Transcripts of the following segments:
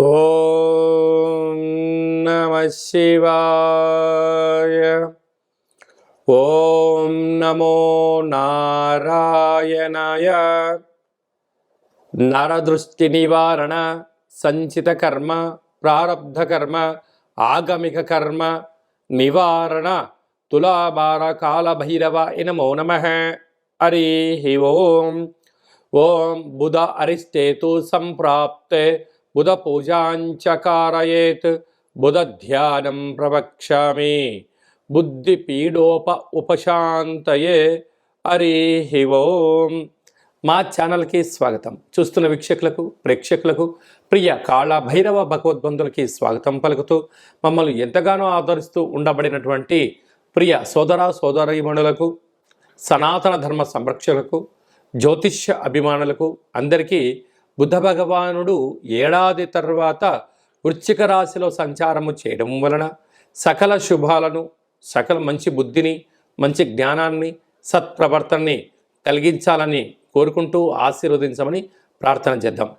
ఓం నమ శివాయ. ఓం నమో నారాయణాయ. నరదృష్టి నివారణ సంచిత కర్మ ప్రారబ్ధ కర్మ ఆగమిక కర్మ నివారణ తులాభార కాళభైరవ నమో నమ. హరి ఓం. ఓం బుధ అరిష్టేతు సంప్రాప్తే. బుధ పూజాంచకారయేత్ బుధ ధ్యానం ప్రవక్ష్యామి బుద్ధి పీడోప ఉపశాంతయే హరి ఓం మా ఛానల్కి స్వాగతం. చూస్తున్న వీక్షకులకు ప్రేక్షకులకు ప్రియ కాళ భైరవ భగవద్బంధులకి స్వాగతం పలుకుతూ మమ్మల్ని ఎంతగానో ఆదరిస్తూ ఉండబడినటువంటి ప్రియ సోదర సోదరీమణులకు సనాతన ధర్మ సంరక్షకులకు జ్యోతిష్య అభిమానులకు అందరికీ బుద్ధ భగవానుడు ఏడాది తర్వాత వృశ్చిక రాశిలో సంచారము చేయడం వలన సకల శుభాలను సకల మంచి బుద్ధిని మంచి జ్ఞానాన్ని సత్ప్రవర్తనని కలిగించాలని కోరుకుంటూ ఆశీర్వదించమని ప్రార్థన చేద్దాం.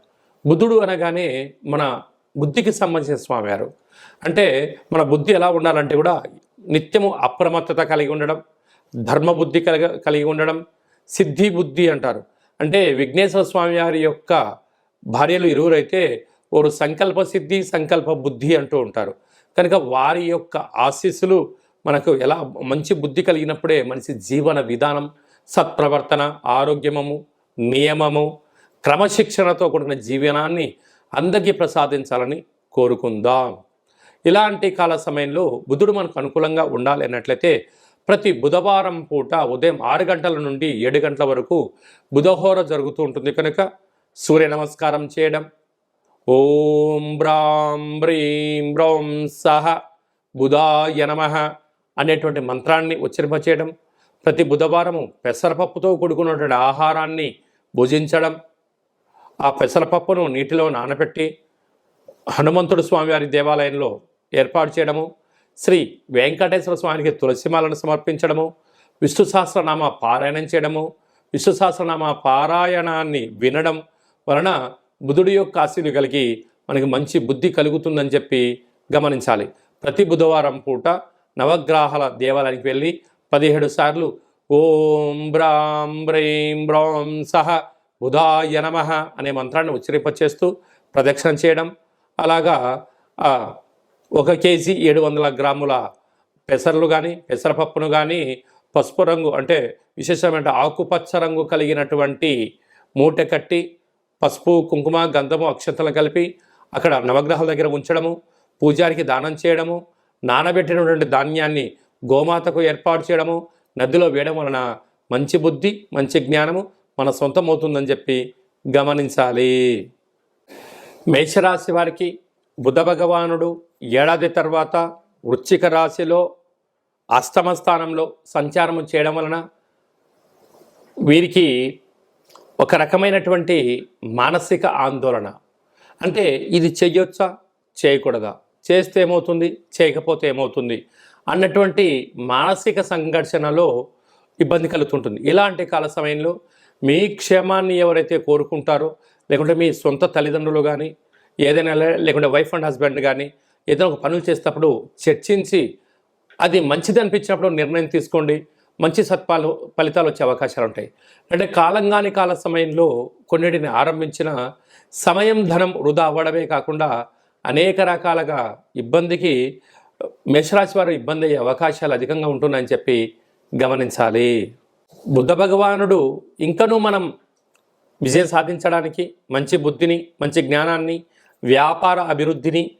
బుద్ధుడు అనగానే మన బుద్ధికి సంబంధించిన స్వామివారు అంటే మన బుద్ధి ఎలా ఉండాలంటే కూడా నిత్యము అప్రమత్తత కలిగి ఉండడం ధర్మబుద్ధి కలిగ కలిగి ఉండడం సిద్ధి బుద్ధి అంటారు. అంటే విఘ్నేశ్వర స్వామి వారి యొక్క భార్యలు ఇరువురైతే వారు సంకల్ప సిద్ధి సంకల్ప బుద్ధి అంటూ ఉంటారు. కనుక వారి యొక్క ఆశీస్సులు మనకు ఎలా మంచి బుద్ధి కలిగినప్పుడే మనిషి జీవన విధానం సత్ప్రవర్తన ఆరోగ్యమము నియమము క్రమశిక్షణతో కూడిన జీవనాన్ని అందరికీ ప్రసాదించాలని కోరుకుందాం. ఇలాంటి కాల సమయంలో బుధుడు మనకు అనుకూలంగా ఉండాలి అన్నట్లయితే ప్రతి బుధవారం పూట ఉదయం ఆరు గంటల నుండి ఏడు గంటల వరకు బుధహోర జరుగుతూ ఉంటుంది. కనుక సూర్య నమస్కారం చేయడం. ఓం బ్రాం బ్రీం బ్రౌం సహ బుధాయ నమ అనేటువంటి మంత్రాన్ని ఉచ్చరింపచేయడం. ప్రతి బుధవారము పెసరపప్పుతో కూడుకున్నటువంటి ఆహారాన్ని భుజించడం. ఆ పెసరపప్పును నీటిలో నానబెట్టి హనుమంతుడు స్వామివారి దేవాలయంలో ఏర్పాటు చేయడము. శ్రీ వెంకటేశ్వర స్వామికి తులసిమాలను సమర్పించడము. విష్ణు సహస్రనామ పారాయణం చేయడము. విష్ణు సహస్రనామ పారాయణాన్ని వినడం. వలన బుధుడి యొక్క ఆశీలు కలిగి మనకి మంచి బుద్ధి కలుగుతుందని చెప్పి గమనించాలి. ప్రతి బుధవారం పూట నవగ్రహాల దేవాలయానికి వెళ్ళి పదిహేడు సార్లు ఓం బ్రాం బ్రైం బ్రాం సహ బుధాయ నమ అనే మంత్రాన్ని ఉచ్చరింపచేస్తూ ప్రదక్షిణ చేయడం. అలాగా ఒక కేజీ ఏడు వందల గ్రాముల పెసర్లు కానీ పెసరపప్పును కానీ పసుపు రంగు అంటే విశేషమైన ఆకుపచ్చ రంగు కలిగినటువంటి మూట కట్టి పసుపు కుంకుమ గంధము అక్షతలను కలిపి అక్కడ నవగ్రహాల దగ్గర ఉంచడము పూజారికి దానం చేయడము నానబెట్టినటువంటి ధాన్యాన్ని గోమాతకు ఏర్పాటు చేయడము నదిలో వేయడం వలన మంచి బుద్ధి మంచి జ్ఞానము మన సొంతం అవుతుందని చెప్పి గమనించాలి. మేషరాశి వారికి బుధ భగవానుడు ఏడాది తర్వాత వృశ్చిక రాశిలో అష్టమ స్థానంలో సంచారం చేయడం వలన వీరికి ఒక రకమైనటువంటి మానసిక ఆందోళన. అంటే ఇది చెయ్యొచ్చా? చేయకూడదా? చేస్తే ఏమవుతుంది? చేయకపోతే ఏమవుతుంది? అన్నటువంటి మానసిక సంఘర్షణలో ఇబ్బంది కలుగుతుంటుంది. ఇలాంటి కాల సమయంలో మీ క్షేమాన్ని ఎవరైతే కోరుకుంటారో లేకుంటే మీ సొంత తల్లిదండ్రులు కానీ ఏదైనా లేకుంటే వైఫ్ అండ్ హస్బెండ్ కానీ ఏదైనా ఒక పనులు చేసేటప్పుడు చర్చించి అది మంచిది అనిపించినప్పుడు నిర్ణయం తీసుకోండి. మంచి సత్పాలు ఫలితాలు వచ్చే అవకాశాలు ఉంటాయి. అంటే కాలంగాని కాల సమయంలో కొన్నిటిని ఆరంభించిన సమయం ధనం వృధా అవ్వడమే కాకుండా అనేక రకాలుగా ఇబ్బందికి మేషరాశి వారు ఇబ్బంది అయ్యే అవకాశాలు అధికంగా ఉంటున్నాయని చెప్పి గమనించాలి. బుద్ధ భగవానుడు ఇంకనూ మనం విజయం సాధించడానికి మంచి బుద్ధిని మంచి జ్ఞానాన్ని వ్యాపార అభివృద్ధిని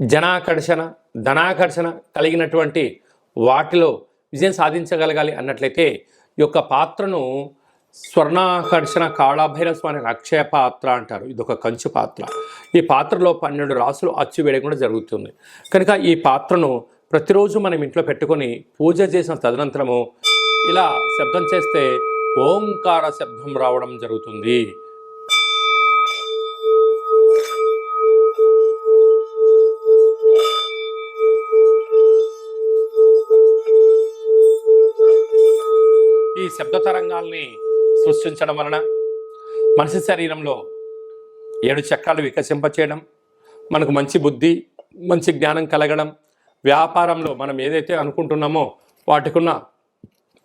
జనాకర్షణ ధనాకర్షణ కలిగినటువంటి వాటిలో విజయం సాధించగలగాలి అన్నట్లయితే ఈ యొక్క పాత్రను స్వర్ణాకర్షణ కాళాభైరవ స్వామి అక్షయ పాత్ర అంటారు. ఇది ఒక కంచు పాత్ర. ఈ పాత్రలో పన్నెండు రాసులు అచ్చు వేయడం కూడా జరుగుతుంది. కనుక ఈ పాత్రను ప్రతిరోజు మనం ఇంట్లో పెట్టుకొని పూజ చేసిన తదనంతరము ఇలా శబ్దం చేస్తే ఓంకార శబ్దం రావడం జరుగుతుంది. ఈ శబ్ద తరంగాల్ని సృష్టించడం వలన మనిషి శరీరంలో ఏడు చక్రాలు వికసింపచేయడం మనకు మంచి బుద్ధి మంచి జ్ఞానం కలగడం వ్యాపారంలో మనం ఏదైతే అనుకుంటున్నామో వాటికున్న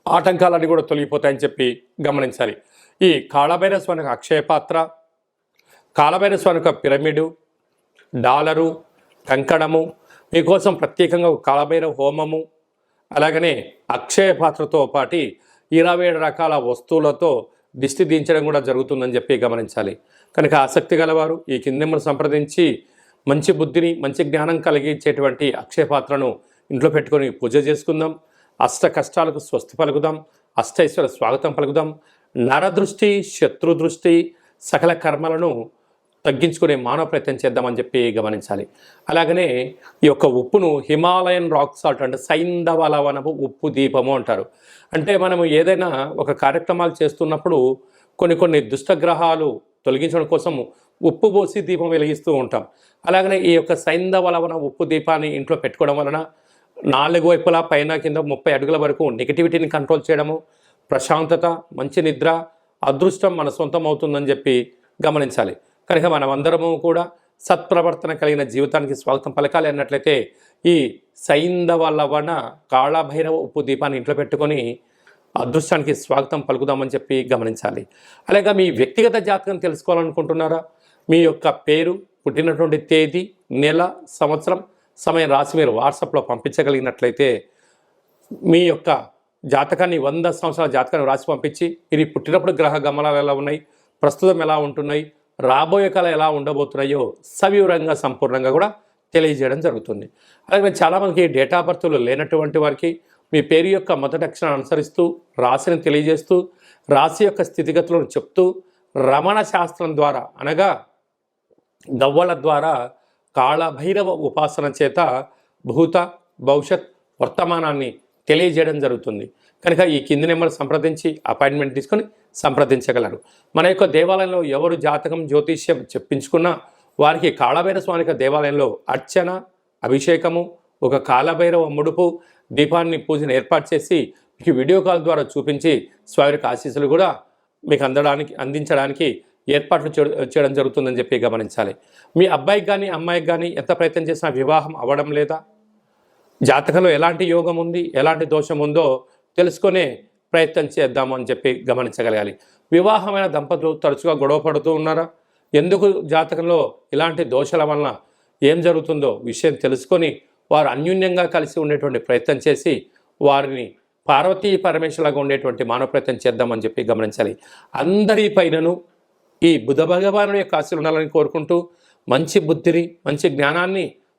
ఆటంకాలన్నీ కూడా తొలగిపోతాయని చెప్పి గమనించాలి. ఈ కాళభైరస్ వనక అక్షయ పాత్ర కాళభైరస్ వనక పిరమిడు డాలరు కంకణము మీకోసం ప్రత్యేకంగా ఒక కాళభైరవ హోమము అలాగనే అక్షయ పాత్రతో పాటి ఇరవై ఏడు రకాల వస్తువులతో దిష్టి దించడం కూడా జరుగుతుందని చెప్పి గమనించాలి. కనుక ఆసక్తి గలవారు ఈ కిందెమ్మను సంప్రదించి మంచి బుద్ధిని మంచి జ్ఞానం కలిగించేటువంటి అక్షయ పాత్రను ఇంట్లో పెట్టుకొని పూజ చేసుకుందాం. అష్ట కష్టాలకు స్వస్తి పలుకుదాం. అష్టైశ్వర స్వాగతం పలుకుదాం. నరదృష్టి శత్రు దృష్టి సకల కర్మలను తగ్గించుకునే మానవ ప్రయత్నం చేద్దామని చెప్పి గమనించాలి. అలాగనే ఈ యొక్క ఉప్పును హిమాలయన్ రాక్ సాల్ట్ అంటే సైంధవ లవణపు ఉప్పు దీపము అంటారు. అంటే మనము ఏదైనా ఒక కార్యక్రమాలు చేస్తున్నప్పుడు కొన్ని కొన్ని దుష్టగ్రహాలు తొలగించడం కోసం ఉప్పు పోసి దీపం వెలిగిస్తూ ఉంటాం. అలాగనే ఈ యొక్క సైంధవ లవణ ఉప్పు దీపాన్ని ఇంట్లో పెట్టుకోవడం వలన నాలుగు వైపులా పైన కింద ముప్పై అడుగుల వరకు నెగిటివిటీని కంట్రోల్ చేయడము ప్రశాంతత మంచి నిద్ర అదృష్టం మన సొంతం అవుతుందని చెప్పి గమనించాలి. కనుక మనమందరము కూడా సత్ప్రవర్తన కలిగిన జీవితానికి స్వాగతం పలకాలి అన్నట్లయితే ఈ సైంధవ లవణ కాళభైరవ ఉప్పు దీపాన్ని ఇంట్లో పెట్టుకొని అదృష్టానికి స్వాగతం పలుకుదామని చెప్పి గమనించాలి. అలాగే మీ వ్యక్తిగత జాతకం తెలుసుకోవాలనుకుంటున్నారా? మీ యొక్క పేరు పుట్టినటువంటి తేదీ నెల సంవత్సరం సమయం రాసి మీరు వాట్సాప్లో పంపించగలిగినట్లయితే మీ యొక్క జాతకాన్ని వంద సంవత్సరాల జాతకాన్ని రాసి పంపించి మీరు పుట్టినప్పుడు గ్రహ గమనాలు ఎలా ఉన్నాయి? ప్రస్తుతం ఎలా ఉంటున్నాయి? రాబోయే కాలం ఎలా ఉండబోతున్నాయో సవివరంగా సంపూర్ణంగా కూడా తెలియజేయడం జరుగుతుంది. అలాగే చాలామందికి డేట్ ఆఫ్ బర్త్లు లేనటువంటి వారికి మీ పేరు యొక్క మొదటి అక్షరాన్ని అనుసరిస్తూ రాశిని తెలియజేస్తూ రాశి యొక్క స్థితిగతులను చెప్తూ రమణ శాస్త్రం ద్వారా అనగా గవ్వల ద్వారా కాళభైరవ ఉపాసన చేత భూత భవిష్యత్ వర్తమానాన్ని తెలియజేయడం జరుగుతుంది. కనుక ఈ కింది నెంబర్ సంప్రదించి అపాయింట్మెంట్ తీసుకొని సంప్రదించగలరు. మన యొక్క దేవాలయంలో ఎవరు జాతకం జ్యోతిష్యం చెప్పించుకున్నా వారికి కాళభైరవ స్వామి దేవాలయంలో అర్చన అభిషేకము ఒక కాళభైరవ ముడుపు దీపాన్ని పూజను ఏర్పాటు చేసి మీకు వీడియో కాల్ ద్వారా చూపించి స్వామి యొక్క ఆశీస్సులు కూడా మీకు అందడానికి అందించడానికి ఏర్పాట్లు చేయడం జరుగుతుందని చెప్పి గమనించాలి. మీ అబ్బాయికి కానీ అమ్మాయికి కానీ ఎంత ప్రయత్నం చేసినా వివాహం అవ్వడం లేదా జాతకంలో ఎలాంటి యోగం ఉంది ఎలాంటి దోషం ఉందో తెలుసుకునే ప్రయత్నం చేద్దాము అని చెప్పి గమనించగలగాలి. వివాహమైన దంపతులు తరచుగా గొడవ పడుతూ ఉన్నారా? ఎందుకు జాతకంలో ఇలాంటి దోషాల వలన ఏం జరుగుతుందో విషయం తెలుసుకొని వారు అన్యూన్యంగా కలిసి ఉండేటువంటి ప్రయత్నం చేసి వారిని పార్వతీ పరమేశ్వరులాగా ఉండేటువంటి మానవ ప్రయత్నం చేద్దామని చెప్పి గమనించాలి. అందరి పైనను ఈ బుధ భగవాను యొక్క ఆశీర్వాదాలు ఉండాలని కోరుకుంటూ మంచి బుద్ధిని మంచి జ్ఞానాన్ని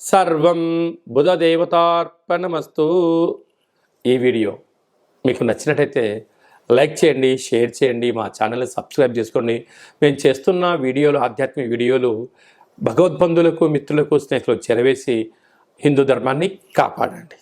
సర్వం బుధదేవతార్పణమస్తు. ఈ వీడియో మీకు నచ్చినట్టయితే లైక్ చేయండి షేర్ చేయండి మా ఛానల్ని సబ్స్క్రైబ్ చేసుకోండి. మేము చేస్తున్న వీడియోలు ఆధ్యాత్మిక వీడియోలు భగవద్బంధులకు మిత్రులకు స్నేహితులకు చెరవేసి హిందూ ధర్మాన్ని కాపాడండి.